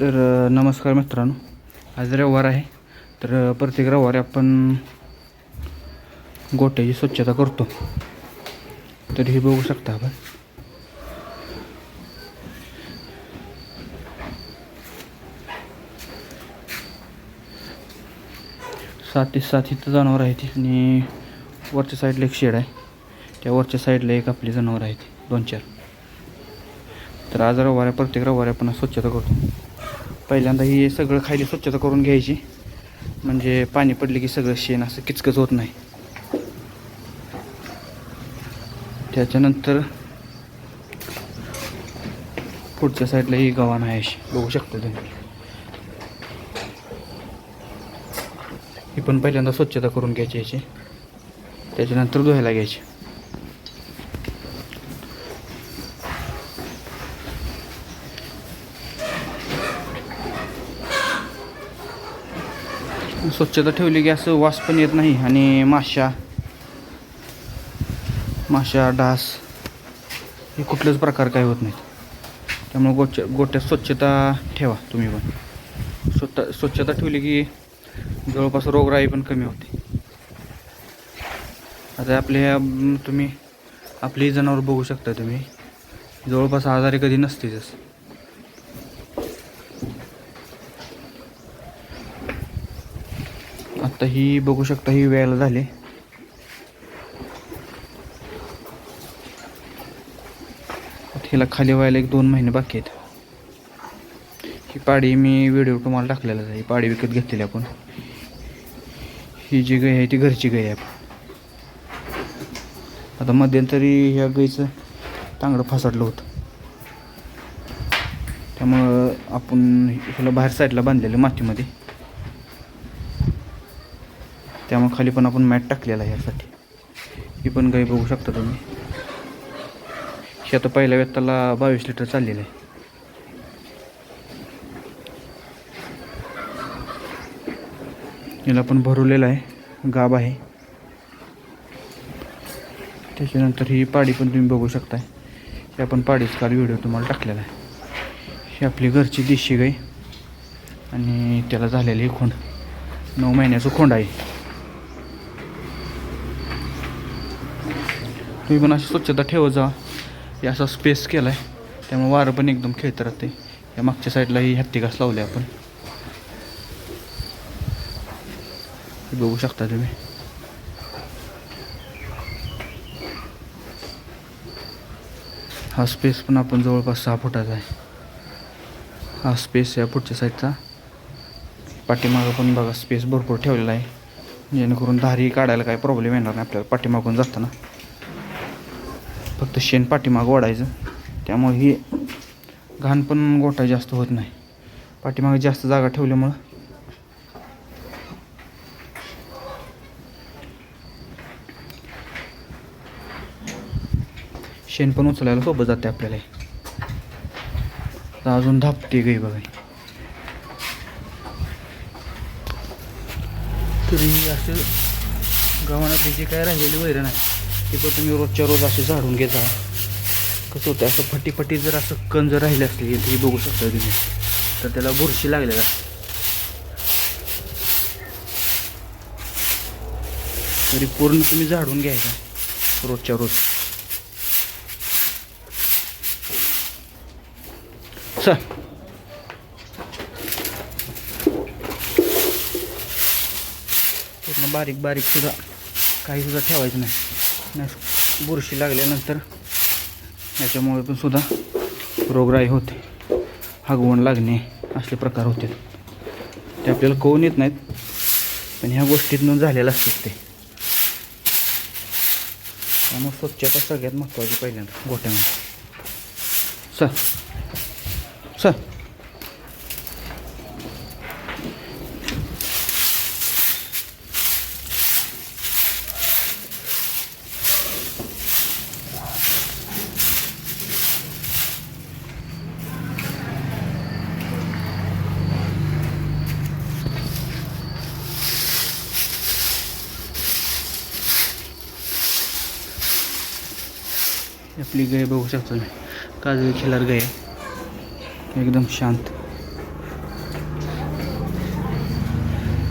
तर नमस्कार मित्रांनो. आज रविवार आहे. तर प्रत्येक रविवारी आपण गोट्याची स्वच्छता करतो. तर हे बघू शकता आपण. सात ते सात इथं जनावर आहेत. आणि वरच्या साईडला एक शेड आहे. त्या वरच्या साईडला एक आपली जनावर आहेत. दोन चार. तर आज रविवार आहे प्रत्येक रविवारी आपण स्वच्छता करतो. पहिल्यांदा ही सगळं खाली स्वच्छता करून घ्यायची. म्हणजे पाणी पडले की सगळं शेण असं किचकच होत नाही. त्याच्यानंतर पुढच्या साईडला ही गव्हाण आहे अशी. बघू शकता तुम्ही. ही पण पहिल्यांदा स्वच्छता करून घ्यायची याची. त्याच्यानंतर धुवायला घ्यायची. स्वच्छता ठेवली की असं वास पण येत नाही. आणि माशा माशा डास हे कुठलेच प्रकार काही होत नाहीत. त्यामुळे गोच्या गोट्यात स्वच्छता ठेवा तुम्ही पण. स्वच्छ स्वच्छता ठेवली की जवळपास रोगराई पण कमी होते. आता आपल्या ह्या तुम्ही आपली जनावर बघू शकता तुम्ही. जवळपास आजारी कधी नसतेच आता ही बघू शकता ही वेळेला झाली. आता हिला खाली व्हायला एक दोन महिने बाकी आहेत. ही पाडी मी व्हिडिओ तुम्हाला टाकलेला आहे. ही पाडी विकत घेतलेली आपण. ही जी गाय आहे ती घरची गाय आहे आता मध्यंतरी ह्या गाईचं चांगलं फासाडलं होतं. त्यामुळं आपण ह्याला बाहेर साईडला बांधलेलं मातीमध्ये. त्यामुळे खाली पण आपण मॅट टाकलेला आहे यासाठी. ही पण गाई बघू शकता तुम्ही. ही आता पहिल्या वेताला बावीस लिटर चाललेलं आहे. याला पण भरवलेलं आहे. गाब आहे. त्याच्यानंतर ही पाडी पण तुम्ही बघू शकताय. ही आपण पाडीच काल व्हिडिओ तुम्हाला टाकलेला आहे. ही आपली घरची देशी गाई आणि त्याला झालेली खोंड नऊ महिन्याचं खोंड आहे. तुम्ही पण अशी स्वच्छता ठेवत जा. हे असा स्पेस केला आहे त्यामुळे वारं पण एकदम खेळत राहते. या मागच्या साईडला ही हत्ती घास लावले आपण. बघू शकता तुम्ही. हा स्पेस पण आपण जवळपास सहा फुटाचा आहे. हा स्पेस या पुढच्या साईडचा पाठीमागं पण बघा स्पेस भरपूर ठेवलेला आहे. जेणेकरून धारी काढायला काही प्रॉब्लेम येणार नाही आपल्याला पाठीमागून जाताना. फक्त शेण पाठीमागं ओढायचं. त्यामुळे ही घाण पण गोठा जास्त होत नाही. पाठीमागे जास्त जागा ठेवल्यामुळं शेण पण उचलायला सोबत जाते आपल्याला. अजून धापते गई बघा. तरी असं गव्हाणातली जे काय राहिलेली वैरण आहे ती पण तुम्ही रोजच्या रोज असे झाडून घेता कसं होतं असं फटी फटी जर असं कण जर राहिले असली तरी बघू शकता तुम्ही. तर त्याला बुरशी लागलेला. तरी पूर्ण तुम्ही झाडून घ्यायचा रोजच्या रोज. चल. पूर्ण बारीक बारीक सुद्धा काही सुद्धा ठेवायचं नाही. बुरशी लागल्यानंतर याच्यामुळे पण सुद्धा रोगराई होते. हगवण लागणे असले प्रकार होते. ते आपल्याला कळून येत नाहीत पण ह्या गोष्टीतून झालेलं असतात ते. त्यामुळे स्वच्छता सगळ्यात महत्त्वाची पहिल्यांदा गोट्यामध्ये सर सर. आपली गाय बघू शकतो मी. काजळी खिलार गाय. एकदम शांत.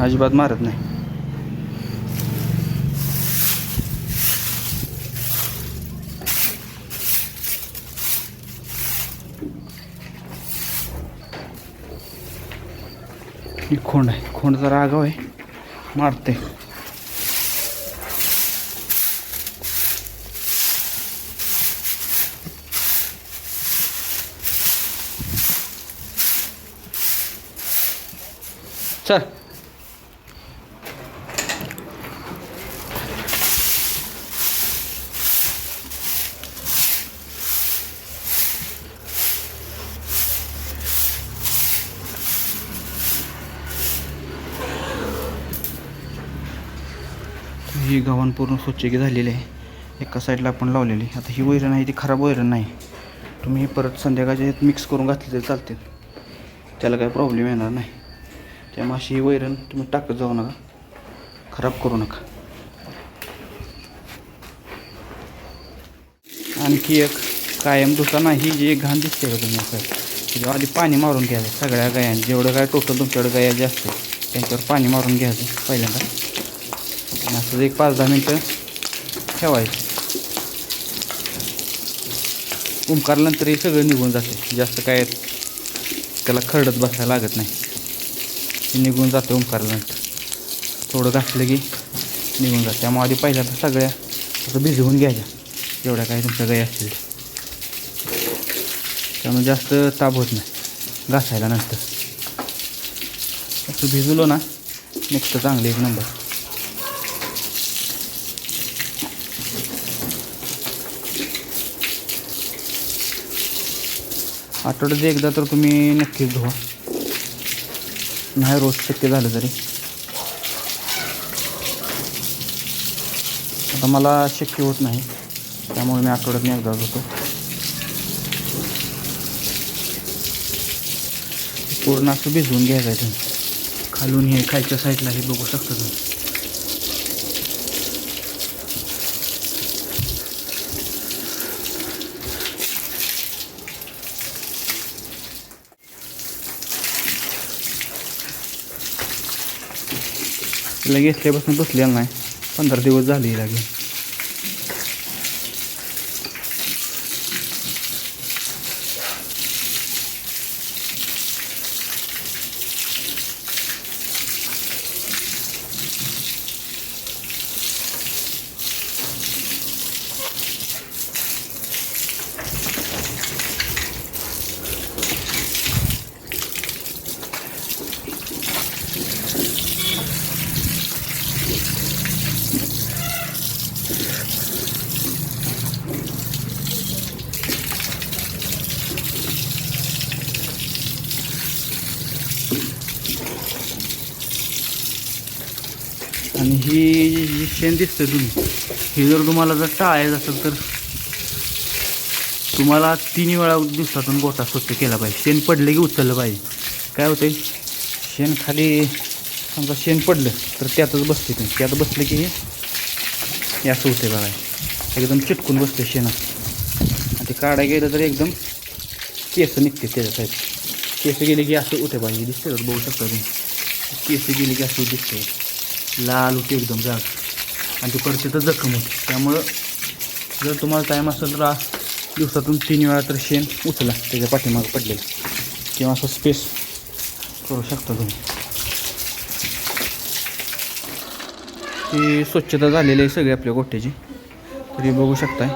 अजिबात मारत नाही. ही खोंड आहे. खोंड जरा आगाव आहे. मारते चल. ही गव्हाण पूर्ण स्वच्छ की झालेली आहे. एका साईडला आपण लावलेली. आता ही वैरण आहे ती खराब वैरण नाही. तुम्ही परत संध्याकाळच्या मिक्स करून घातली तरी चालते त्याला काही प्रॉब्लेम येणार नाही. त्यामुळे अशी ही वैरण तुम्ही टाकत जाऊ नका. खराब करू नका. आणखी एक कायम धुता नाही जी एक घाण दिसते का तुम्ही असं. आधी पाणी मारून घ्यायचं सगळ्या गायांना. जेवढं काय टोटल तुमच्याकडे गाया जे असते त्यांच्यावर पाणी मारून घ्यायचं पहिल्यांदा. आणि असं एक पाच दहा मिनटं ठेवायचं. ओंकारल्यानंतर हे सगळं निघून जाते. जास्त काय त्याला खरडत बसायला लागत नाही. हे निघून जाते ओंकारल्यानंतर थोडं घातलं की निघून जाते. त्यामुळे आधी पहिल्यांदा सगळ्या असं भिजवून घ्यायच्या. जेवढ्या काही तुमच्या गाई असतील. त्यामुळे जास्त ताप होत नाही. घासायला नंतर. असं भिजवलो ना. निघतं चांगलं एक नंबर आठवड्यात एकदा तर तुम्ही नक्कीच धुवा. नाही रोज शक्य झालं तरी. आता मला शक्य होत नाही. त्यामुळे मी आठवड्यात एकदा होतो पूर्ण असं भिजवून घ्यायचं आहे तुम्ही खालून हे खालच्या साईडला हे बघू शकता तुम्ही. तिला घेतल्यापासून बसलेलं नाही. पंधरा दिवस झाले लागेल घेऊन आणि ही जी शेण दिसतं तुम्ही. हे जर तुम्हाला जर टाळायचं असेल तर तुम्हाला तीन वेळा दिवसातून गोटा स्वच्छ केला पाहिजे. शेण पडलं की उचललं पाहिजे. काय होतं शेण खाली समजा शेण पडलं तर त्यातच बसते तुम्ही. त्यात बसलं की हे असं होते बघा. एकदम चिटकून बसते शेणात. आणि ते काढाय गेलं तर एकदम केस निघते त्याच्यासाठी केस गेले की असं होते पाहिजे दिसते बघू शकता तुम्ही. केस गेले की असं दिसते लाल होते एकदम जाग आणि ती परत तिथं जखम होते. त्यामुळं जर तुम्हाला टाईम असेल तर दिवसातून तीन वेळा तर शेण उचला. त्याच्या पाठीमागं पडलेलं. किंवा असं स्पेस करू शकता तुम्ही. ही स्वच्छता झालेली आहे सगळी आपल्या गोठ्याची तरी बघू शकताय.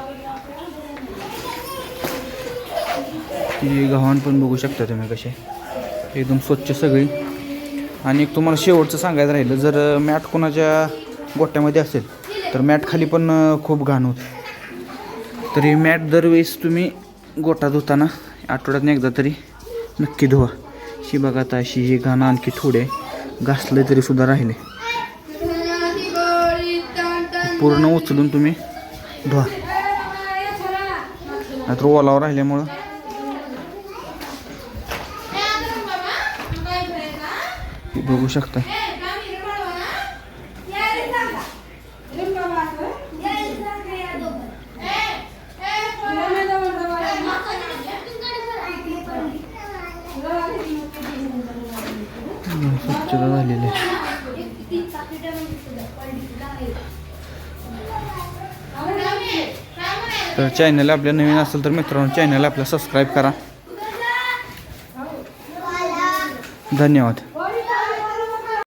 ती गव्हाण पण बघू शकता तुम्ही कसे एकदम स्वच्छ सगळी. आणि एक तुम्हाला शेवटचं सांगायचं राहिलं जर मॅट कोणाच्या गोट्यामध्ये असेल तर मॅट खाली पण खूप घाण होते. तरी मॅट दरवेळेस तुम्ही गोटा धुताना आठवड्यात एकदा तरी नक्की धुवा. ही बघा आता अशी ही घाण आणखी थोडे घासले तरी सुद्धा राहिले. पूर्ण उचलून तुम्ही धुवा. नाहीतर ओलावर राहिल्यामुळं. हे बघू शकता. स्वच्छता झालेली आहे तर चॅनल आपल्या नवीन असेल तर मित्रांनो चॅनल आपल्या सबस्क्राईब करा. धन्यवाद.